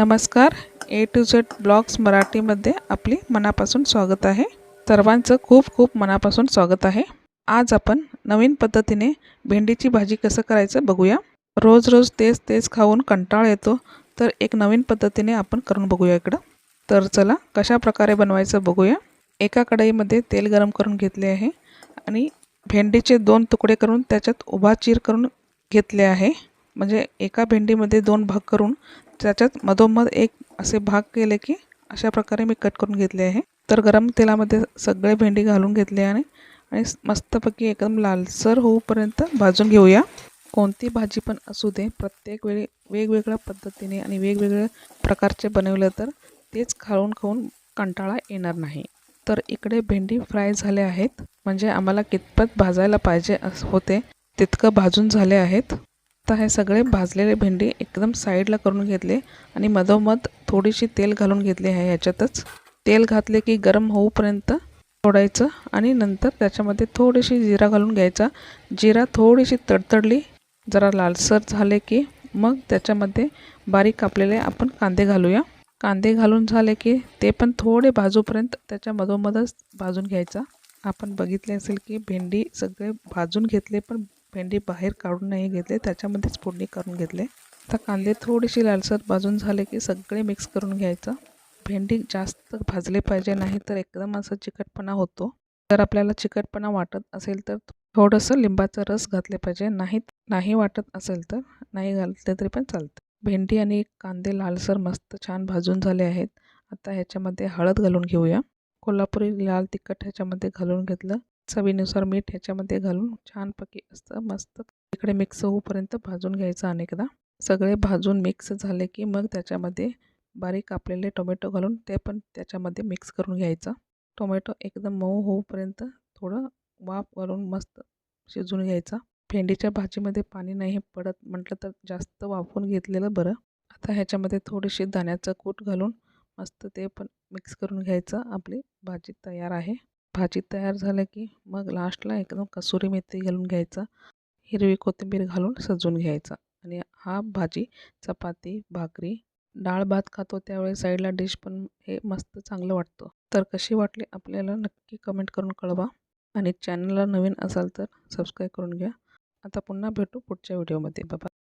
नमस्कार. ए to Z blogs मराठीमध्ये आपले मनापासून स्वागत आहे. सर्वांचं खूप खूप मनापासून स्वागत आहे. आज आपण नवीन पद्धतीने भेंडीची भाजी कसं करायचं बघूया. रोज रोज तेच तेच खाऊन कंटाळ येतो. तर एक नवीन पद्धतीने आपण करून बघूया इकडं. तर चला कशा प्रकारे बनवायचं बघूया. एका कढईमध्ये तेल गरम करून घेतले आहे. आणि भेंडीचे दोन तुकडे करून त्याच्यात उभा चीर करून घेतले आहे. म्हणजे एका भेंडीमध्ये दोन भाग करून त्याच्यात मधोमध एक असे भाग केले की अशा प्रकारे मी कट करून घेतले आहे. तर गरम तेलामध्ये सगळे भेंडी घालून घेतले आणि आणि मस्तपैकी एकदम लालसर होऊपर्यंत भाजून घेऊया. कोणती भाजी पण असू दे प्रत्येक वेळी वेगवेगळ्या पद्धतीने आणि वेगवेगळ्या प्रकारचे बनवलं तर तेच खाऊन खाऊन कंटाळा येणार नाही. तर इकडे भेंडी फ्राय झाले आहेत. म्हणजे आम्हाला कितपत भाजायला पाहिजे होते तितकं भाजून झाले आहेत. आता हे सगळे भाजलेले भेंडी एकदम साईडला करून घेतले आणि मधोमध थोडीशी तेल घालून घेतली आहे ह्याच्यातच. तेल घातले की गरम होऊपर्यंत सोडायचं आणि नंतर त्याच्यामध्ये थोडीशी जिरा घालून घ्यायचा. जिरा थोडीशी तडतडली जरा लालसर झाले की मग त्याच्यामध्ये बारीक कापलेले आपण कांदे घालूया. कांदे घालून झाले की ते पण थोडे भाजूपर्यंत त्याच्या मधोमधच भाजून घ्यायचा. आपण बघितले असेल की भेंडी सगळे भाजून घेतले पण भेंडी बाहेर काढून नाही घेतले त्याच्यामध्येच फोडणी करून घेतले. आता कांदे थोडीशी लालसर भाजून झाले की सगळे मिक्स करून घ्यायचं. भेंडी जास्त भाजले पाहिजे नाही तर एकदम असं चिकटपणा होतो. जर आपल्याला चिकटपणा वाटत असेल तर थोडंसं लिंबाचा रस घातले पाहिजे. नाही नाही वाटत असेल तर नाही घातले तरी पण चालतं. भेंडी आणि कांदे लालसर मस्त छान भाजून झाले आहेत. आता ह्याच्यामध्ये हळद घालून घेऊया. कोल्हापुरी लाल तिखट ह्याच्यामध्ये घालून घेतलं. चवीनुसार मीठ ह्याच्यामध्ये घालून छानपैकी असं मस्त इकडे मिक्स होऊपर्यंत भाजून घ्यायचं अनेकदा सगळे भाजून मिक्स झाले की मग त्याच्यामध्ये बारीक कापलेले टोमॅटो घालून ते पण त्याच्यामध्ये मिक्स करून घ्यायचं. टोमॅटो एकदम मऊ होऊपर्यंत थोडं वाफ घालून मस्त शिजवून घ्यायचा. भेंडीच्या भाजीमध्ये पाणी नाही पडत म्हटलं तर जास्त वाफवून घेतलेलं बरं. आता ह्याच्यामध्ये थोडीशी दाण्याचं कूट घालून मस्त ते पण मिक्स करून घ्यायचं. आपली भाजी तयार आहे. भाजी तयार झालं की मग लास्टला एकदम कसुरी मेथी घालून घ्यायचा हिरवी कोथिंबीर घालून सजवून घ्यायचा आणि हा भाजी चपाती भाकरी डाळ भात खातो त्यावेळी साईडला डिश पण हे मस्त चांगलं वाटतं. तर कशी वाटली आपल्याला नक्की कमेंट करून कळवा आणि चॅनलला नवीन असाल तर सबस्क्राईब करून घ्या. आता पुन्हा भेटू पुढच्या व्हिडिओमध्ये बाबा